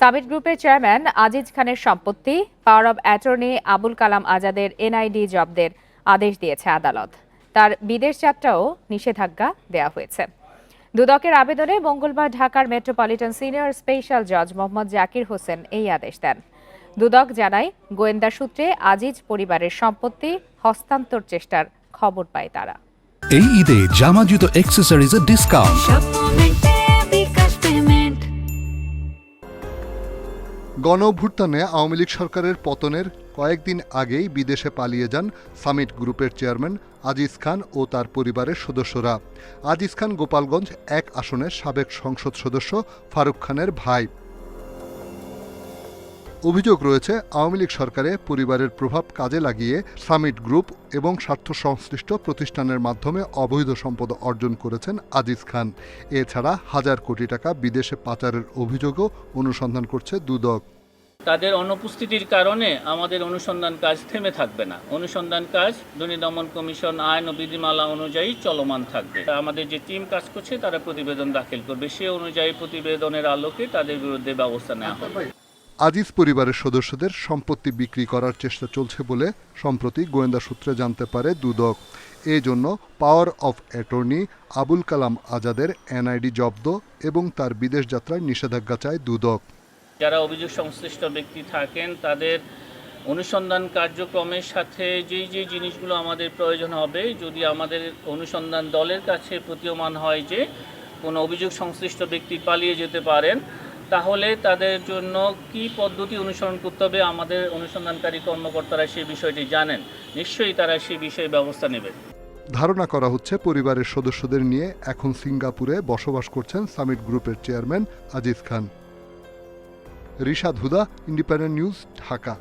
Summit গ্রুপের chairman Aziz খানের সম্পত্তি power of attorney Abul Kalam আজাদের এনআইডি জব্দের আদেশ দিয়েছে আদালত। তার বিদেশ যাত্রাও নিষেধাজ্ঞা দেওয়া হয়েছে। দুদকের আবেদনে মঙ্গলবার ঢাকার মেট্রোপলিটন সিনিয়র স্পেশাল জজ মোহাম্মদ জাকির হোসেন এই আদেশ দেন। দুদক জানায় গোয়েন্দা সূত্রে আজিজ পরিবারের সম্পত্তি হস্তান্তর চেষ্টার খবর পায় তারা। এই ঈদে জামা জুতো অ্যাক্সেসরিজের ডিসকাউন্ট গণঅভ্যুত্থানে আওয়ামী লীগ সরকারের পতনের কয়েকদিন আগেই বিদেশে পালিয়ে যান সামিট গ্রুপের চেয়ারম্যান আজিজ খান ও তার পরিবারের সদস্যরা। আজিজ খান গোপালগঞ্জ এক আসনের সাবেক সংসদ সদস্য ফারুক খানের ভাই। অভিযোগ রয়েছে, আওয়ামী লীগ সরকারে পরিবারের প্রভাব কাজে লাগিয়ে সামিট গ্রুপ এবং স্বার্থ সংশ্লিষ্ট প্রতিষ্ঠানের মাধ্যমে অবৈধ সম্পদ অর্জন করেছেন আজিজ খান। এছাড়া হাজার কোটি টাকা বিদেশে পাচারের অভিযোগও অনুসন্ধান করছে দুদক। তাদের অনুপস্থিতির কারণে আমাদের অনুসন্ধান কাজ থেমে থাকবে না। অনুসন্ধান কাজ দুর্নীতি দমন কমিশন আইন ও বিধিমালা অনুযায়ী চলমান থাকবে। আমাদের যে টিম কাজ করছে, তারা প্রতিবেদন দাখিল করবে। সে অনুযায়ী প্রতিবেদনের আলোকে তাদের বিরুদ্ধে ব্যবস্থা নেওয়া হবে। আজিজ পরিবারের সদস্যদের সম্পত্তি বিক্রি করার চেষ্টা চলছে বলে সম্প্রতি গোয়েন্দা সূত্রে জানতে পারে দুদক। এই জন্য power of attorney Abul Kalam আজাদের এনআইডি জব্দ এবং তার বিদেশ যাত্রায় নিষেধাজ্ঞা চায় দুদক। যারা অভিযোগ সংশ্লিষ্ট ব্যক্তি থাকেন, তাদের অনুসন্ধান কার্যক্রমের সাথে যেই যেই জিনিসগুলো আমাদের প্রয়োজন হবে, যদি আমাদের অনুসন্ধান দলের কাছে প্রতীয়মান হয় যে কোনো অভিযোগ সংশ্লিষ্ট ব্যক্তি পালিয়ে যেতে পারেন তাহলে তাদের জন্য কি পদ্ধতি অনুসরণ করতে হবে আমাদের অনুসন্ধানকারী কর্মকর্তারা সেই বিষয়টি জানেন। নিশ্চয়ই তারা সেই বিষয়ে ব্যবস্থা নেবে। ধারণা করা হচ্ছে পরিবারের সদস্যদের নিয়ে এখন সিঙ্গাপুরে বসবাস করছেন সামিট গ্রুপের chairman Aziz Khan. Rishad Huda, independent news, Dhaka.